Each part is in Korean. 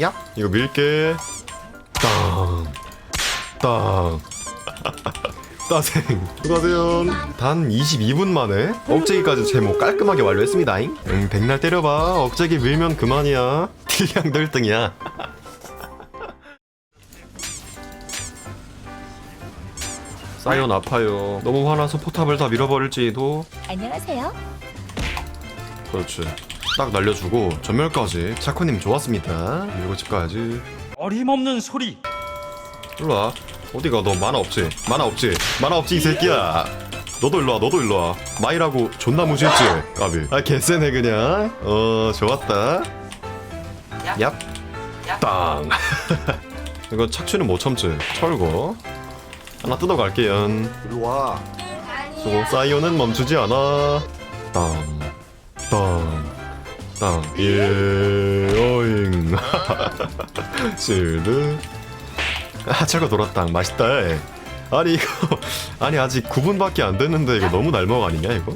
야. 이거 밀게. 땅. 땅. 따생. 수고하세요. 단 22분 만에 억제기까지 제목 깔끔하게 완료했습니다잉. 응 백날 때려봐. 억제기 밀면 그만이야. 딜량 너 1등이야. 사이온 아파요. 너무 화나서 포탑을 다 밀어버릴지도. 안녕하세요. 그렇지 딱 날려주고 전멸까지 차코님 좋았습니다. 밀고 집 가야지. 어림없는 소리. 일로와. 어디가 너 만화 없지? 만화 없지? 만화 없지 이 새끼야. 너도 일로와 너도 일로와. 마이라고 존나 무시했지? 까비. 아 개쎄네 그냥. 어 좋았다. 얍땅. 이거 착취는 못 참지. 철거. 하나 뜯어갈게요. 일로 와. 수고. 사이오는 멈추지 않아. 땅땅 땅 예어잉. 실드. 아 철거 돌았다. 맛있다. 아니 이거 아니 아직 9분밖에 안 됐는데 이거 너무 날먹 아니냐 이거?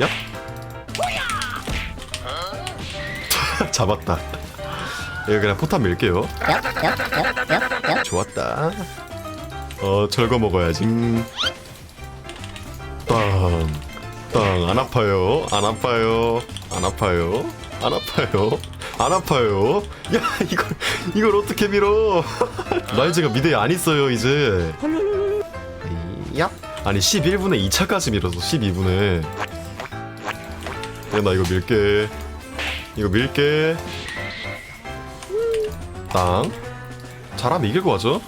야 잡았다. 이거 그냥 포탑 밀게요. 좋았다. 어 철거 먹어야지. 음. 땅 땅 안 아파요? 안 아파요? 안 아파요? 안 아파요? 안 아파요? 야 이걸 이걸 어떻게 밀어? 라이즈가 미드에 안 있어요 이제. 야 아니 11분에 2차까지 밀어서 12분에. 야, 나 이거 밀게. 이거 밀게. 땅. 잘하면 이길 거 같죠?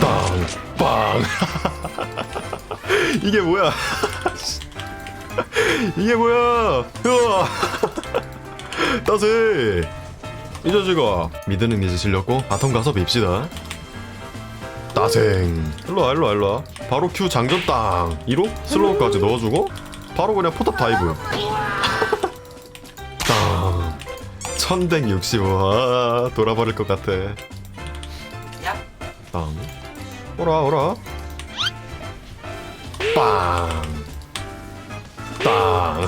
빵, 빵. 이게 뭐야? 이게 뭐야? 으아! 따세! 이 자식아. 미드는 이제 질렸고, 바텀 가서 밉시다. 따생. 일로와, 일로와, 일로와. 바로 Q 장전 땅. 2로 슬로우까지 넣어주고, 바로 그냥 포탑 다이브. 땅. 1165. 아, 돌아버릴 것 같아. 빵. 오라 오라. 빵. 빵.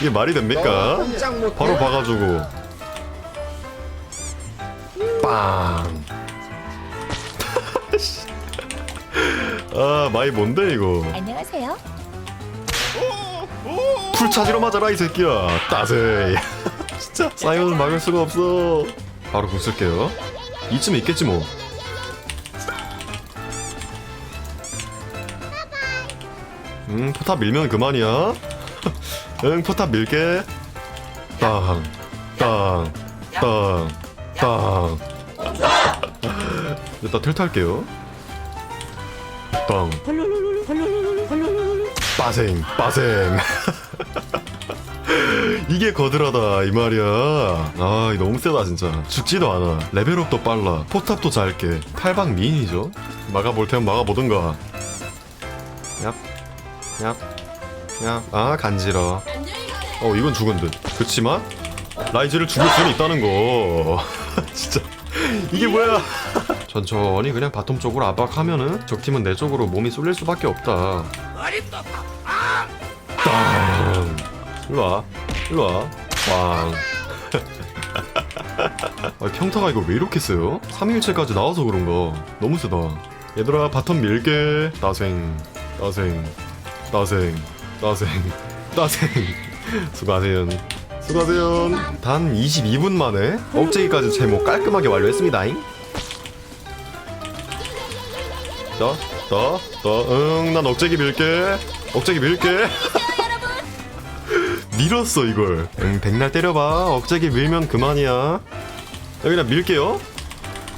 이게 말이 됩니까? 바로 봐가지고. 빵. 아 마이 뭔데 이거? 안녕하세요. 풀 차지로 맞아라 이 새끼야. 따세. 진짜 사이온을 막을 수가 없어. 바로 붙을게요. 이쯤에 있겠지 뭐. 응 포탑 밀면 그만이야. 응 포탑 밀게. 땅, 땅, 땅, 땅. 일단 틀 탈게요. 땅. 빠생, 빠생. 이게 거들하다 이 말이야. 아 너무 세다 진짜. 죽지도 않아. 레벨업도 빨라. 포탑도 잘게. 탈방 미인이죠. 막아볼 테면 막아보든가. 얍, 얍, 얍. 아 간지러. 어 이건 죽은 듯. 그치만 라이즈를 죽일 수는 있다는 거. 진짜 이게 뭐야? 천천히 그냥 바텀 쪽으로 압박하면은 적 팀은 내 쪽으로 몸이 쏠릴 수밖에 없다. 땅. 일로 와. 일로 와. 빵. 아, 평타가 이거 왜 이렇게 세요? 3일체까지 나와서 그런가. 너무 세다. 얘들아, 바텀 밀게. 따생, 따생, 따생, 따생, 따생. 수고하세요. 수고하세요. 단 22분 만에 억제기까지 제목 깔끔하게 완료했습니다잉. 더, 더, 더, 응, 난 억제기 밀게. 억제기 밀게. 밀었어 이걸 응 백날 때려봐 억제기 밀면 그만이야 여기 그냥 밀게요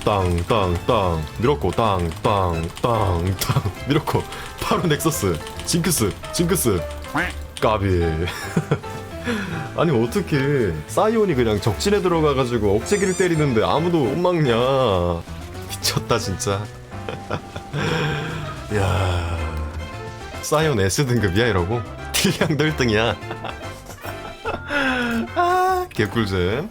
땅 땅 땅 밀었고 땅 땅 땅 땅 밀었고 바로 넥서스 징크스 징크스. 까비. 아니 어떻게 사이온이 그냥 적진에 들어가가지고 억제기를 때리는데 아무도 못 막냐. 미쳤다 진짜. 야. 사이온 S 등급이야 이러고? 딜량도 1등이야. 아, 개꿀잼.